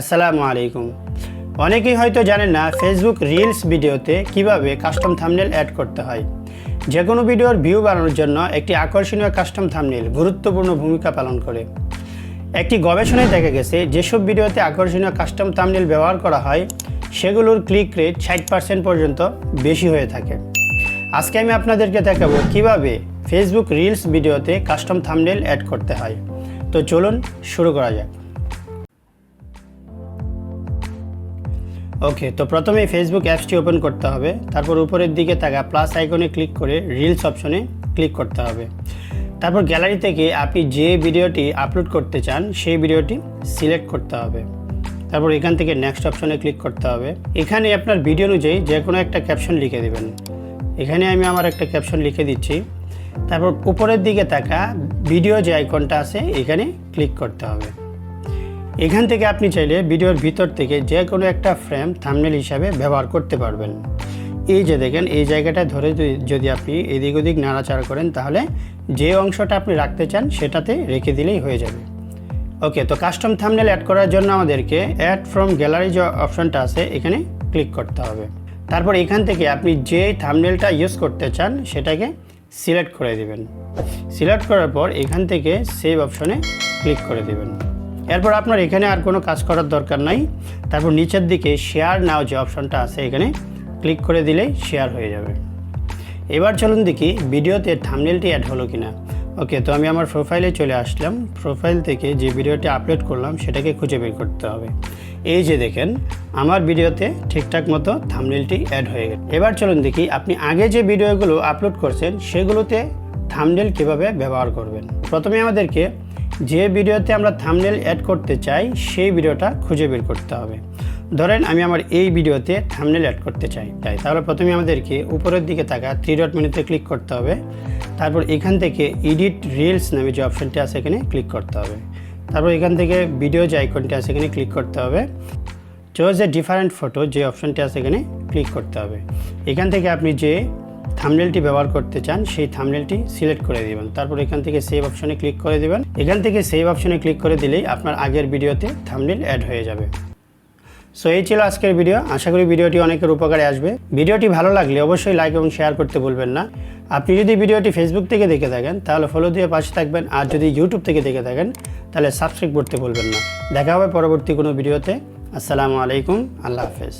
আসসালামু আলাইকুম। অনেকেই হয়তো জানেন না ফেসবুক রিলস ভিডিওতে কীভাবে কাস্টম থামনেল অ্যাড করতে হয়। যে কোনো ভিডিওর ভিউ বাড়ানোর জন্য একটি আকর্ষণীয় কাস্টম থামনেল গুরুত্বপূর্ণ ভূমিকা পালন করে। একটি গবেষণায় দেখা গেছে, যেসব ভিডিওতে আকর্ষণীয় কাস্টম থামনেল ব্যবহার করা হয়, সেগুলোর ক্লিক রেট ষাট পার্সেন্ট পর্যন্ত বেশি হয়ে থাকে। আজকে আমি আপনাদেরকে দেখাবো কীভাবে ফেসবুক রিলস ভিডিওতে কাস্টম থামনেল অ্যাড করতে হয়। তো চলুন শুরু করা যাক। ওকে তো প্রথমে ফেসবুক অ্যাপসটি ওপেন করতে হবে। তারপর উপরের দিকে থাকা প্লাস আইকনে ক্লিক করে রিলস অপশনে ক্লিক করতে হবে। তারপর গ্যালারি থেকে আপনি যে ভিডিওটি আপলোড করতে চান, সেই ভিডিওটি সিলেক্ট করতে হবে। তারপর এখান থেকে নেক্সট অপশনে ক্লিক করতে হবে। এখানে আপনার ভিডিও অনুযায়ী যে কোনো একটা ক্যাপশন লিখে দেবেন। এখানে আমি আমার একটা ক্যাপশন লিখে দিচ্ছি। তারপর উপরের দিকে থাকা ভিডিও যে আইকনটা আছে, এখানে ক্লিক করতে হবে। এখান থেকে আপনি চাইলে ভিডিওর ভিতর থেকে যে কোনো একটা ফ্রেম থামনেল হিসাবে ব্যবহার করতে পারবেন। এই যে দেখেন, এই জায়গাটা ধরে যদি- আপনি এদিক ওদিক নাড়াচাড়া করেন, তাহলে যে অংশটা আপনি রাখতে চান, সেটাতে রেখে দিলেই হয়ে যাবে। ওকে, তো কাস্টম থামনেল অ্যাড করার জন্য আমাদেরকে অ্যাড ফ্রম গ্যালারি যে অপশনটা আছে, এখানে ক্লিক করতে হবে। তারপর এখান থেকে আপনি যে থামনেলটা ইউজ করতে চান, সেটাকে সিলেক্ট করে দিবেন। সিলেক্ট করার পর এখান থেকে সেভ অপশনে ক্লিক করে দিবেন। এরপর আপনার এখানে আর কোনো কাজ করার দরকার নাই। তারপর নিচের দিকে শেয়ার নাও যে অপশনটা আছে এখানে ক্লিক করে দিলেই শেয়ার হয়ে যাবে। এবার চলুন দেখি ভিডিওতে থামনেলটি অ্যাড হলো কিনা। ওকে তো আমি আমার প্রোফাইলে চলে আসলাম। প্রোফাইল থেকে যে ভিডিওটি আপলোড করলাম সেটাকে খুঁজে বের করতে হবে। এই যে দেখেন, আমার ভিডিওতে ঠিকঠাক মতো থামনেলটি অ্যাড হয়ে গেছে। এবার চলুন দেখি আপনি আগে যে ভিডিওগুলো আপলোড করছেন সেগুলোতে থামনেল কীভাবে ব্যবহার করবেন। প্রথমে আমাদেরকে যে ভিডিওতে আমরা থামনেল অ্যাড করতে চাই, সেই ভিডিওটা খুঁজে বের করতে হবে। ধরেন আমি আমার এই ভিডিওতে থামনেল অ্যাড করতে চাই। তাই, তাহলে প্রথমে আমাদেরকে উপরের দিকে থাকা থ্রি ডট মেনুতে ক্লিক করতে হবে। তারপর এখান থেকে এডিট রিলস নামে যে অপশনটি আছে এখানে ক্লিক করতে হবে। তারপর এখান থেকে ভিডিও যে আইকনটি আছে এখানে ক্লিক করতে হবে। চোজ এ ডিফারেন্ট ফটো যে অপশনটি আছে এখানে ক্লিক করতে হবে। এখান থেকে আপনি যে থামনেলটি ব্যবহার করতে চান, সেই থামনেলটি সিলেক্ট করে দিবেন। তারপর এখান থেকে সেভ অপশনে ক্লিক করে দিবেন। এখান থেকে সেভ অপশনে ক্লিক করে দিলেই আপনার আগের ভিডিওতে থামনেল অ্যাড হয়ে যাবে। সো এই ছিল আজকের ভিডিও আশা করি ভিডিওটি অনেকের উপকারে আসবে। ভিডিওটি ভালো লাগলে অবশ্যই লাইক এবং শেয়ার করতে ভুলবেন না। আপনি যদি ভিডিওটি ফেসবুক থেকে দেখে থাকেন, তাহলে ফলো দিয়ে পাশে থাকবেন। আর যদি ইউটিউব থেকে দেখে থাকেন, তাহলে সাবস্ক্রাইব করতে ভুলবেন না। দেখা হবে পরবর্তী কোনো ভিডিওতে আসসালামু আলাইকুম। আল্লাহ হাফেজ।